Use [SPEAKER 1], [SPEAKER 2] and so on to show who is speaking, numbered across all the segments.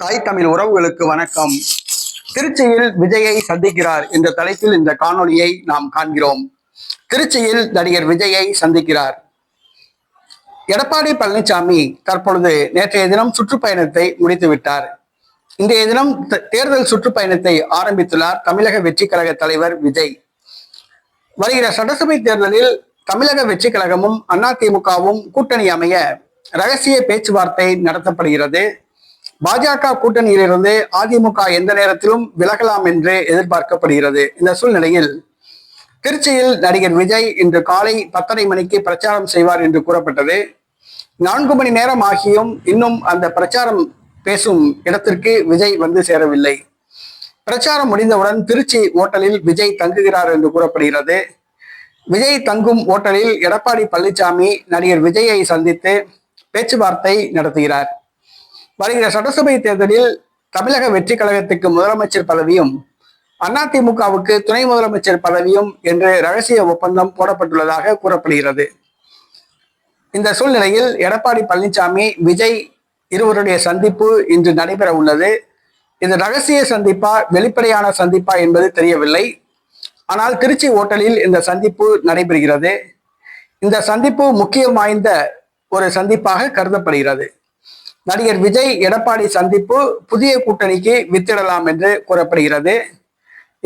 [SPEAKER 1] தாய் தமிழ் உறவுகளுக்கு வணக்கம். திருச்சியில் விஜயை சந்திக்கிறார் என்ற தலைப்பில் இந்த காணொலியை நாம் காண்கிறோம். திருச்சியில் நடிகர் விஜயை சந்திக்கிறார். எடப்பாடி பழனிசாமி தற்பொழுது நேற்றைய தினம் சுற்றுப்பயணத்தை முடித்துவிட்டார் இன்றைய தினம் தேர்தல் சுற்றுப்பயணத்தை ஆரம்பித்துள்ளார் தமிழக வெற்றி கழக தலைவர் விஜய். வருகிற சட்டசபை தேர்தலில் தமிழக வெற்றி கழகமும் அதிமுகவும் கூட்டணி அமைய ரகசிய பேச்சுவார்த்தை நடத்தப்படுகிறது. பாஜக கூட்டணியிலிருந்து அதிமுக எந்த நேரத்திலும் விலகலாம் என்று எதிர்பார்க்கப்படுகிறது. இந்த சூழ்நிலையில் திருச்சியில் நடிகர் விஜய் இன்று காலை பத்தரை மணிக்கு பிரச்சாரம் செய்வார் என்று கூறப்பட்டது. நான்கு மணி நேரம் ஆகியும் இன்னும் அந்த பிரச்சாரம் பேசும் இடத்திற்கு விஜய் வந்து சேரவில்லை. பிரச்சாரம் முடிந்தவுடன் திருச்சி ஓட்டலில் விஜய் தங்குகிறார் என்று கூறப்படுகிறது. விஜய் தங்கும் ஓட்டலில் எடப்பாடி பழனிசாமி நடிகர் விஜயை சந்தித்து பேச்சுவார்த்தை நடத்துகிறார். வருகிற சட்டசபை தேர்தலில் தமிழக வெற்றி கழகத்துக்கு முதலமைச்சர் பதவியும் அதிமுகவுக்கு துணை முதலமைச்சர் பதவியும் என்று ரகசிய ஒப்பந்தம் போடப்பட்டுள்ளதாக கூறப்படுகிறது. இந்த சூழ்நிலையில் எடப்பாடி பழனிசாமி விஜய் இருவருடைய சந்திப்பு இன்று நடைபெற உள்ளது. இது ரகசிய சந்திப்பா வெளிப்படையான சந்திப்பா என்பது தெரியவில்லை. ஆனால் திருச்சி ஓட்டலில் இந்த சந்திப்பு நடைபெறுகிறது. இந்த சந்திப்பு முக்கியம் வாய்ந்த ஒரு சந்திப்பாக கருதப்படுகிறது. நடிகர் விஜய் எடப்பாடி சந்திப்பு புதிய கூட்டணிக்கு வித்திடலாம் என்று கூறப்படுகிறது.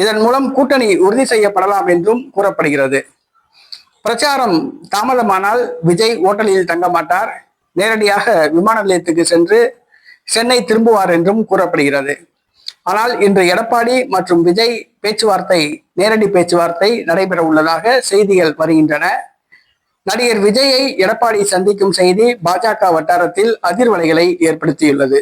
[SPEAKER 1] இதன் மூலம் கூட்டணி உறுதி செய்யப்படலாம் என்றும் கூறப்படுகிறது. பிரச்சாரம் தாமதமானால் விஜய் ஓட்டலில் தங்க மாட்டார். நேரடியாக விமான நிலையத்துக்கு சென்று சென்னை திரும்புவார் என்றும் கூறப்படுகிறது. ஆனால் இன்று எடப்பாடி மற்றும் விஜய் பேச்சுவார்த்தை நேரடி பேச்சுவார்த்தை நடைபெற உள்ளதாக செய்திகள் வருகின்றன. நடிகர் விஜயை எடப்பாடி சந்திக்கும் செய்தி பாஜக வட்டாரத்தில் அதிர்வலைகளை ஏற்படுத்தியுள்ளது.